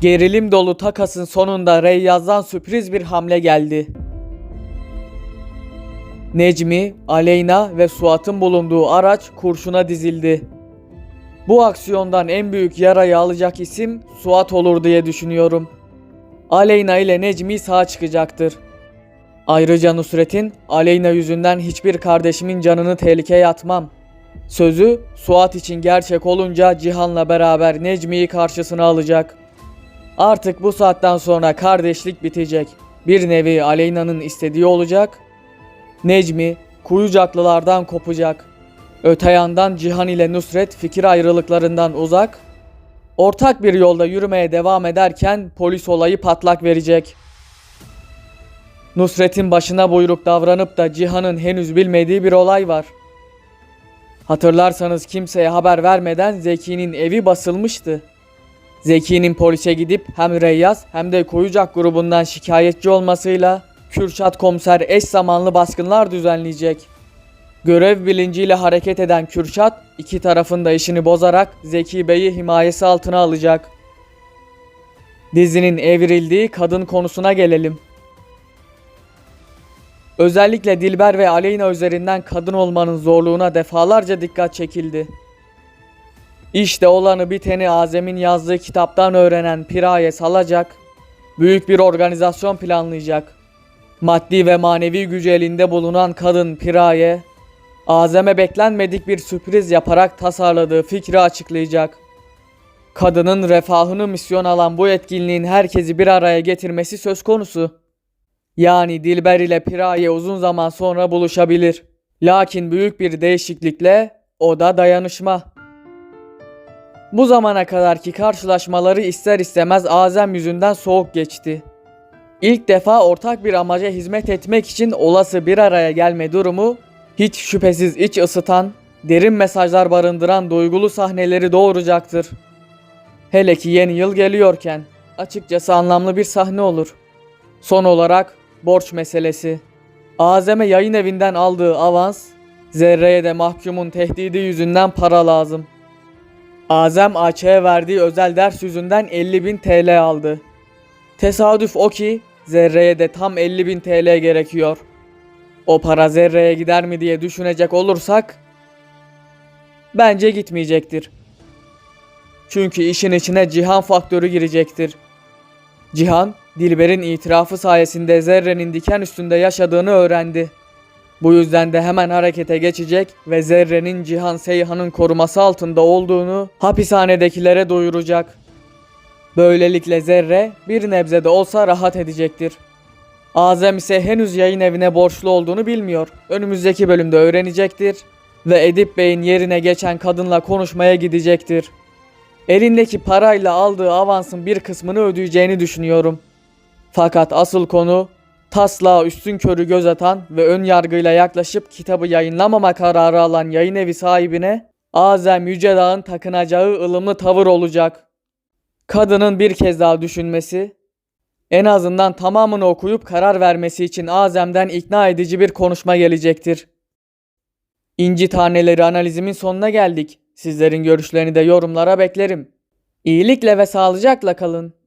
Gerilim dolu takasın sonunda Reyyaz'dan sürpriz bir hamle geldi. Necmi, Aleyna ve Suat'ın bulunduğu araç kurşuna dizildi. Bu aksiyondan en büyük yarayı alacak isim Suat olur diye düşünüyorum. Aleyna ile Necmi sağ çıkacaktır. Ayrıca Nusret'in Aleyna yüzünden hiçbir kardeşimin canını tehlikeye atmam. Sözü Suat için gerçek olunca Cihan'la beraber Necmi'yi karşısına alacak. Artık bu saatten sonra kardeşlik bitecek. Bir nevi Aleyna'nın istediği olacak. Necmi Kuyucaklılardan kopacak. Öte yandan Cihan ile Nusret fikir ayrılıklarından uzak. Ortak bir yolda yürümeye devam ederken polis olayı patlak verecek. Nusret'in başına buyruk davranıp da Cihan'ın henüz bilmediği bir olay var. Hatırlarsanız kimseye haber vermeden Zeki'nin evi basılmıştı. Zeki'nin polise gidip hem Reyyaz hem de Koyucak grubundan şikayetçi olmasıyla Kürşat komiser eş zamanlı baskınlar düzenleyecek. Görev bilinciyle hareket eden Kürşat iki tarafın da işini bozarak Zeki Bey'i himayesi altına alacak. Dizinin evrildiği kadın konusuna gelelim. Özellikle Dilber ve Aleyna üzerinden kadın olmanın zorluğuna defalarca dikkat çekildi. İşte olanı biteni Azem'in yazdığı kitaptan öğrenen Piraye salacak, büyük bir organizasyon planlayacak. Maddi ve manevi gücü elinde bulunan kadın Piraye, Azem'e beklenmedik bir sürpriz yaparak tasarladığı fikri açıklayacak. Kadının refahını misyon alan bu etkinliğin herkesi bir araya getirmesi söz konusu. Yani Dilber ile Piraye uzun zaman sonra buluşabilir. Lakin büyük bir değişiklikle o da dayanışma. Bu zamana kadarki karşılaşmaları ister istemez Azem yüzünden soğuk geçti. İlk defa ortak bir amaca hizmet etmek için olası bir araya gelme durumu hiç şüphesiz iç ısıtan, derin mesajlar barındıran duygulu sahneleri doğuracaktır. Hele ki yeni yıl geliyorken açıkçası anlamlı bir sahne olur. Son olarak borç meselesi. Azem'e yayın evinden aldığı avans, Zerre'ye de mahkumun tehdidi yüzünden para lazım. Azem AÇ'ye verdiği özel ders yüzünden 50.000 TL aldı. Tesadüf o ki Zerre'ye de tam 50.000 TL gerekiyor. O para Zerre'ye gider mi diye düşünecek olursak bence gitmeyecektir. Çünkü işin içine Cihan faktörü girecektir. Cihan, Dilber'in itirafı sayesinde Zerre'nin diken üstünde yaşadığını öğrendi. Bu yüzden de hemen harekete geçecek ve Zerre'nin Cihan Seyhan'ın koruması altında olduğunu hapishanedekilere duyuracak. Böylelikle Zerre bir nebze de olsa rahat edecektir. Azem ise henüz yayın evine borçlu olduğunu bilmiyor. Önümüzdeki bölümde öğrenecektir ve Edip Bey'in yerine geçen kadınla konuşmaya gidecektir. Elindeki parayla aldığı avansın bir kısmını ödeyeceğini düşünüyorum. Fakat asıl konu taslağa üstün körü göz atan ve ön yargıyla yaklaşıp kitabı yayınlamama kararı alan yayın evi sahibine Azem Yücedağ'ın takınacağı ılımlı tavır olacak. Kadının bir kez daha düşünmesi, en azından tamamını okuyup karar vermesi için Azem'den ikna edici bir konuşma gelecektir. İnci taneleri analizimin sonuna geldik. Sizlerin görüşlerini de yorumlara beklerim. İyilikle ve sağlıcakla kalın.